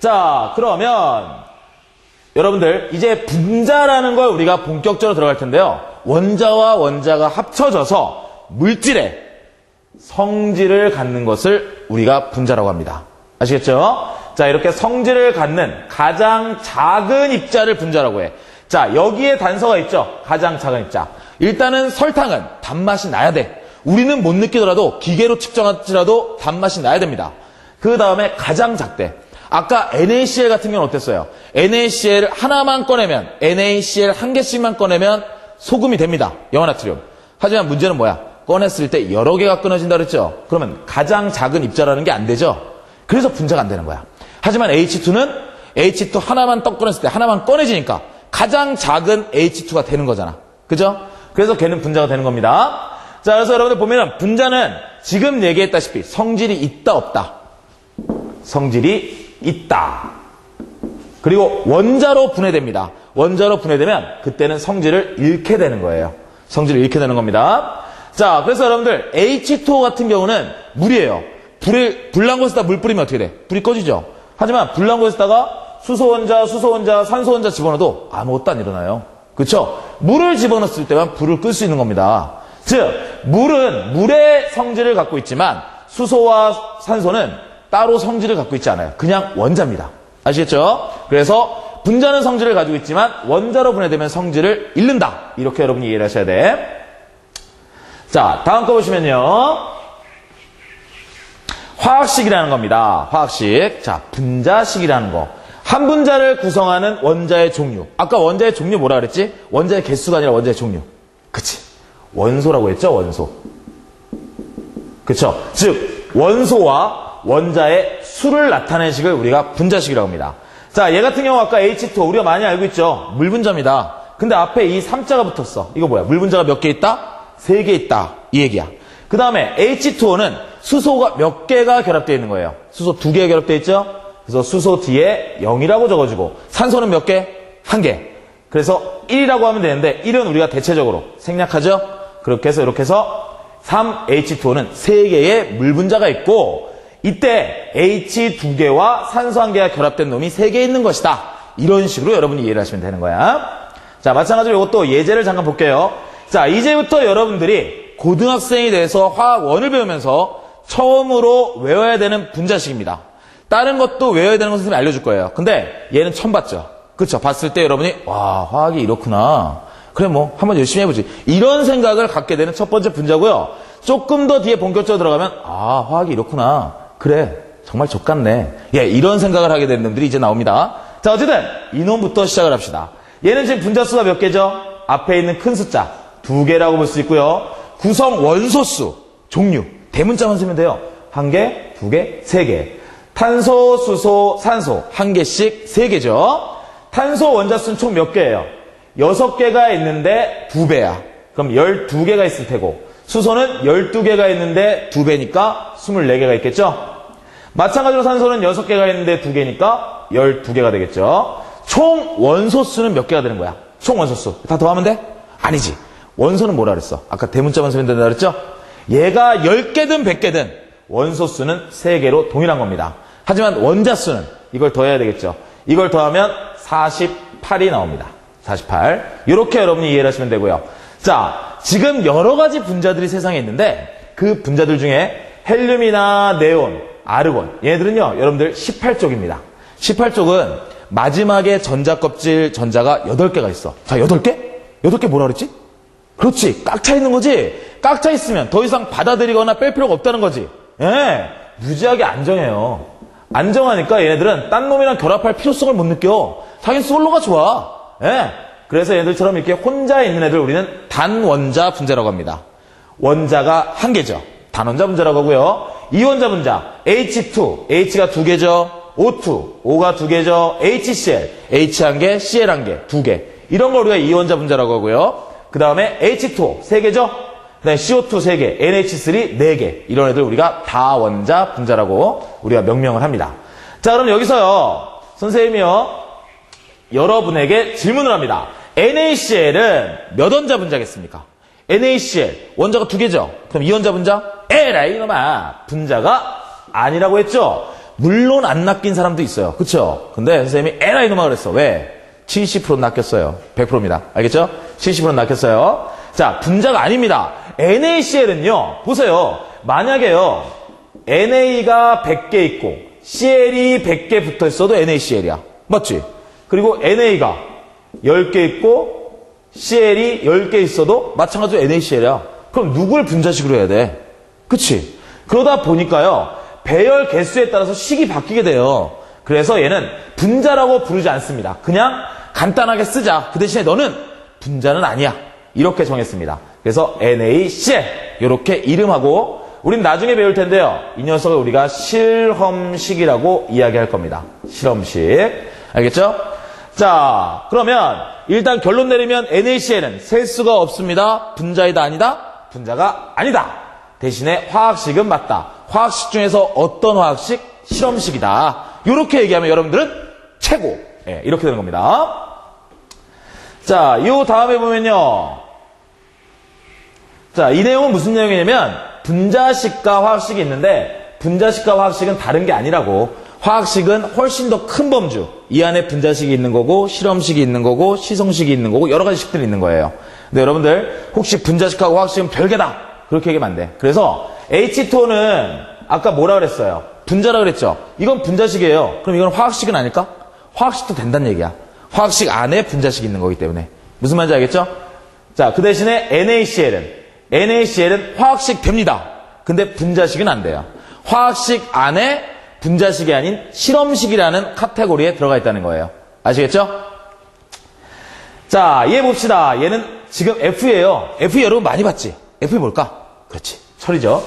자, 그러면 여러분들 이제 분자라는 걸 우리가 본격적으로 들어갈 텐데요. 원자와 원자가 합쳐져서 물질의 성질을 갖는 것을 우리가 분자라고 합니다. 아시겠죠? 자, 이렇게 성질을 갖는 가장 작은 입자를 분자라고 해. 자, 여기에 단서가 있죠? 가장 작은 입자. 일단은 설탕은 단맛이 나야 돼. 우리는 못 느끼더라도 기계로 측정할지라도 단맛이 나야 됩니다. 그 다음에 가장 작대. 아까 NaCl 같은 경우는 어땠어요? NaCl 하나만 꺼내면, NaCl 한 개씩만 꺼내면 소금이 됩니다. 영화나트륨. 하지만 문제는 뭐야? 꺼냈을 때 여러 개가 끊어진다 그랬죠? 그러면 가장 작은 입자라는 게 안 되죠? 그래서 분자가 안 되는 거야. 하지만 H2는 H2 하나만 떡 꺼냈을 때 하나만 꺼내지니까 가장 작은 H2가 되는 거잖아. 그죠? 그래서 걔는 분자가 되는 겁니다. 자, 그래서 여러분들 보면은 분자는 지금 얘기했다시피 성질이 있다 없다. 성질이 있다. 그리고 원자로 분해됩니다. 원자로 분해되면 그때는 성질을 잃게 되는 거예요. 성질을 잃게 되는 겁니다. 자, 그래서 여러분들 H2O 같은 경우는 물이에요. 불에 불난 곳에다 물 뿌리면 어떻게 돼? 불이 꺼지죠. 하지만 불난 곳에다가 수소 원자, 수소 원자, 산소 원자 집어넣어도 아무것도 안 일어나요. 그렇죠? 물을 집어넣었을 때만 불을 끌 수 있는 겁니다. 즉, 물은 물의 성질을 갖고 있지만 수소와 산소는 따로 성질을 갖고 있지 않아요. 그냥 원자입니다. 아시겠죠? 그래서 분자는 성질을 가지고 있지만 원자로 분해되면 성질을 잃는다. 이렇게 여러분이 이해를 하셔야 돼. 자, 다음 거 보시면요. 화학식이라는 겁니다. 화학식. 자, 분자식이라는 거. 한 분자를 구성하는 원자의 종류. 아까 원자의 종류 뭐라 그랬지? 원자의 개수가 아니라 원자의 종류. 그치. 원소라고 했죠? 원소. 그쵸. 즉, 원소와 원자의 수를 나타내는 식을 우리가 분자식이라고 합니다. 자, 얘 같은 경우 아까 H2O 우리가 많이 알고 있죠? 물 분자입니다. 근데 앞에 이 3자가 붙었어. 이거 뭐야? 물 분자가 몇 개 있다? 3개 있다. 이 얘기야. 그 다음에 H2O는 수소가 몇 개가 결합되어 있는 거예요. 수소 두 개가 결합되어 있죠? 그래서 수소 뒤에 0이라고 적어주고 산소는 몇 개? 한 개. 그래서 1이라고 하면 되는데 1은 우리가 대체적으로 생략하죠? 그렇게 해서 이렇게 해서 3H2O는 3개의 물 분자가 있고 이때 H 두 개와 산소 한 개가 결합된 놈이 3개 있는 것이다. 이런 식으로 여러분이 이해를 하시면 되는 거야. 자, 마찬가지로 이것도 예제를 잠깐 볼게요. 자, 이제부터 여러분들이 고등학생이 돼서 화학 원을 배우면서 처음으로 외워야 되는 분자식입니다. 다른 것도 외워야 되는 거 선생님이 알려줄 거예요. 근데 얘는 처음 봤죠. 그렇죠. 봤을 때 여러분이 와 화학이 이렇구나. 그래 뭐 한번 열심히 해보지. 이런 생각을 갖게 되는 첫 번째 분자고요. 조금 더 뒤에 본격적으로 들어가면 아 화학이 이렇구나. 그래 정말 족같네. 예 이런 생각을 하게 되는 놈들이 이제 나옵니다. 자 어쨌든 이놈부터 시작을 합시다. 얘는 지금 분자수가 몇 개죠? 앞에 있는 큰 숫자 두 개라고 볼 수 있고요. 구성 원소수 종류 대문자만 쓰면 돼요. 한 개, 두 개, 세 개. 탄소, 수소, 산소 한 개씩 세 개죠. 탄소 원자 수는 총 몇 개예요? 여섯 개가 있는데 두 배야. 그럼 열두 개가 있을 테고 수소는 열두 개가 있는데 두 배니까 스물네 개가 있겠죠. 마찬가지로 산소는 여섯 개가 있는데 두 개니까 열두 개가 되겠죠. 총 원소수는 몇 개가 되는 거야? 총 원소수 다 더하면 돼? 아니지. 원소는 뭐라 그랬어? 아까 대문자만 쓰면 된다 그랬죠? 얘가 10개든 100개든 원소수는 3개로 동일한 겁니다. 하지만 원자수는 이걸 더해야 되겠죠. 이걸 더하면 48이 나옵니다. 48. 이렇게 여러분이 이해를 하시면 되고요. 자, 지금 여러 가지 분자들이 세상에 있는데 그 분자들 중에 헬륨이나 네온, 아르곤 얘들은요. 여러분들 18쪽입니다. 18쪽은 마지막에 전자 껍질 전자가 8개가 있어. 자, 8개? 8개 뭐라 그랬지? 그렇지. 꽉 차 있는 거지. 꽉 차 있으면 더 이상 받아들이거나 뺄 필요가 없다는 거지. 예. 무지하게 안정해요. 안정하니까 얘네들은 딴 놈이랑 결합할 필요성을 못 느껴. 자기는 솔로가 좋아. 예. 그래서 얘들처럼 이렇게 혼자 있는 애들 우리는 단원자 분자라고 합니다. 원자가 한 개죠. 단원자 분자라고 하고요. 이원자 분자 H2, H가 두 개죠. O2, O가 두 개죠. HCl, H 한 개, Cl 한 개, 두 개. 이런 걸 우리가 이원자 분자라고 하고요. 그 다음에 H2O, 세 개죠? 그 다음에 CO2 세 개, NH3 네 개. 이런 애들 우리가 다원자 분자라고 우리가 명명을 합니다. 자, 그럼 여기서요. 선생님이요. 여러분에게 질문을 합니다. NaCl은 몇 원자 분자겠습니까? NaCl, 원자가 두 개죠? 그럼 이원자 분자? 에라 이 놈아. 분자가 아니라고 했죠? 물론 안 낚인 사람도 있어요. 그쵸? 근데 선생님이 에라 이놈아 그랬어. 왜? 70% 낚였어요. 100%입니다. 알겠죠? 70% 낚였어요. 자, 분자가 아닙니다. NaCl은요, 보세요. 만약에요, NA가 100개 있고, CL이 100개 붙어 있어도 NaCl이야. 맞지? 그리고 NA가 10개 있고, CL이 10개 있어도 마찬가지로 NaCl이야. 그럼 누굴 분자식으로 해야 돼? 그치? 그러다 보니까요, 배열 개수에 따라서 식이 바뀌게 돼요. 그래서 얘는 분자라고 부르지 않습니다. 그냥 간단하게 쓰자. 그 대신에 너는 분자는 아니야. 이렇게 정했습니다. 그래서 NaCl 이렇게 이름하고 우린 나중에 배울 텐데요. 이 녀석을 우리가 실험식이라고 이야기할 겁니다. 실험식. 알겠죠? 자, 그러면 일단 결론 내리면 NaCl은 셀 수가 없습니다. 분자이다 아니다? 분자가 아니다. 대신에 화학식은 맞다. 화학식 중에서 어떤 화학식? 실험식이다. 이렇게 얘기하면 여러분들은 최고. 예, 이렇게 되는 겁니다. 자, 요 다음에 보면요. 자, 이 내용은 무슨 내용이냐면 분자식과 화학식이 있는데 분자식과 화학식은 다른 게 아니라고. 화학식은 훨씬 더 큰 범주. 이 안에 분자식이 있는 거고 실험식이 있는 거고 시성식이 있는 거고 여러 가지 식들이 있는 거예요. 근데 여러분들 혹시 분자식하고 화학식은 별개다. 그렇게 얘기하면 안 돼. 그래서 H2O는 아까 뭐라 그랬어요? 분자라 그랬죠? 이건 분자식이에요. 그럼 이건 화학식은 아닐까? 화학식도 된다는 얘기야. 화학식 안에 분자식이 있는 거기 때문에. 무슨 말인지 알겠죠? 자, 그 대신에 NaCl은, NaCl은 화학식 됩니다. 근데 분자식은 안 돼요. 화학식 안에 분자식이 아닌 실험식이라는 카테고리에 들어가 있다는 거예요. 아시겠죠? 자, 얘 봅시다. 얘는 지금 F예요. F 여러분 많이 봤지? F 뭘까? 그렇지. 철이죠.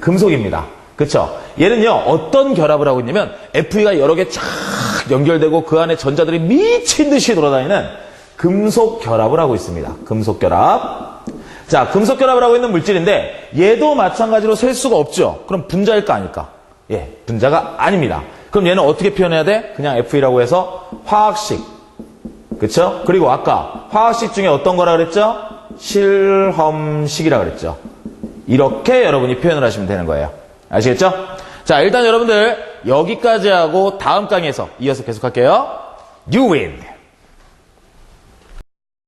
금속입니다. 그렇죠? 얘는요. 어떤 결합을 하고 있냐면 Fe가 여러 개 쫙 연결되고 그 안에 전자들이 미친 듯이 돌아다니는 금속 결합을 하고 있습니다. 금속 결합. 자, 금속 결합을 하고 있는 물질인데 얘도 마찬가지로 셀 수가 없죠. 그럼 분자일 까 아닐까? 예, 분자가 아닙니다. 그럼 얘는 어떻게 표현해야 돼? 그냥 Fe라고 해서 화학식. 그쵸? 그리고 아까 화학식 중에 어떤 거라 그랬죠? 실험식이라 그랬죠. 이렇게 여러분이 표현을 하시면 되는 거예요. 아시겠죠? 자, 일단 여러분들 여기까지 하고 다음 강의에서 이어서 계속할게요. You win!